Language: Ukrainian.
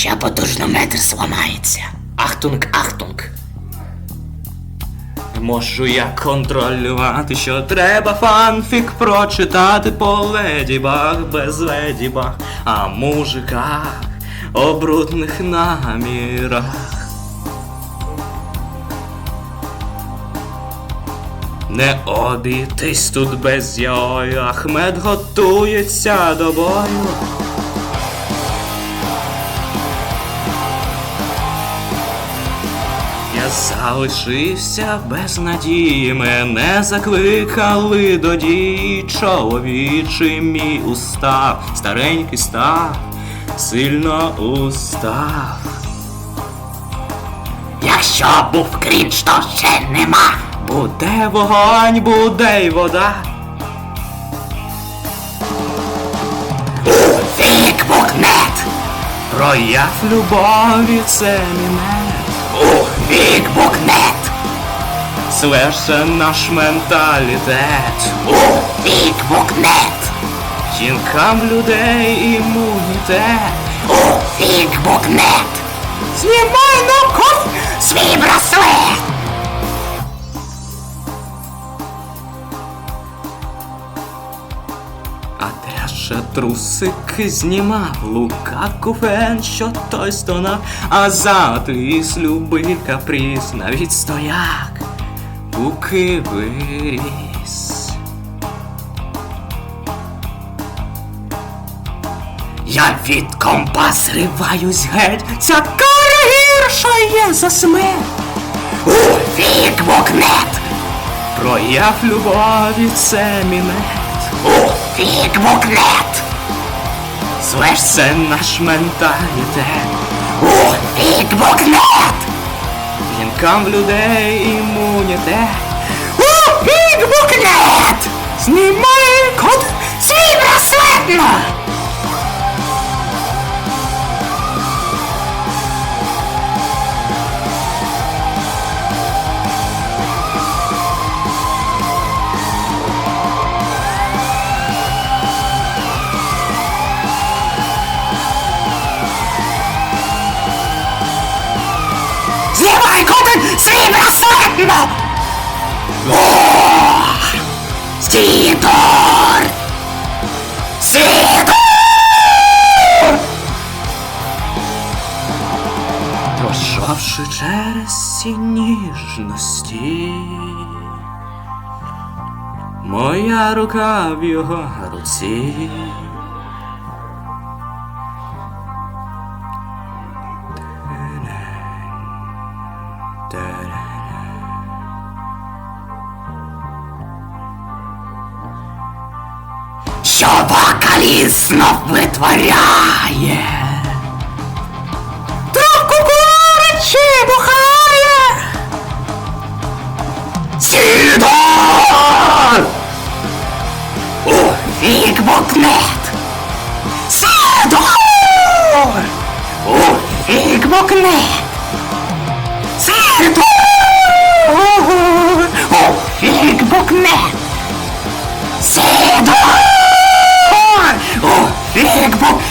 Ще потужно метр зламається. Ахтунг, ахтунг. Можу я контролювати, що треба фанфік прочитати по ледібах без ледібах, а мужиках обрудних намірах. Не обійтись тут без йою, Ахмед готується до бою. Залишився без надії, мене закликали до дії, чоловічий мій устав, старенький став, сильно устав. Якщо був крінж, то ще нема. Буде вогонь, буде й вода. Фік букнет. Прояв любові це мінет. Слеше наш менталітет. Ух, фік букнет. Жінкам людей імунітет. Ух, фік букнет. Знімай на ков свій браслет. Ще трусики знімав Лукаку фен, що той стонав, а затліс любий каприз, навіть стояк, буки виріс. Я від компа зриваюсь геть, ця кара гірша є за смерть. Ух, фік букнет. Прояв любові це мінет. Ух, фік букнет. Слеш це наш менталітет. Ух, фік букнет. Жінкам в людей імунітет. Ох! Сідор! Сідор! Пройшовши через ці ніжності. Моя рука в його руці. Що вокаліст знов витворяє? Травку курить бухає? Сідор! У фік букнет! Сідор! У фік букнет! Fuck!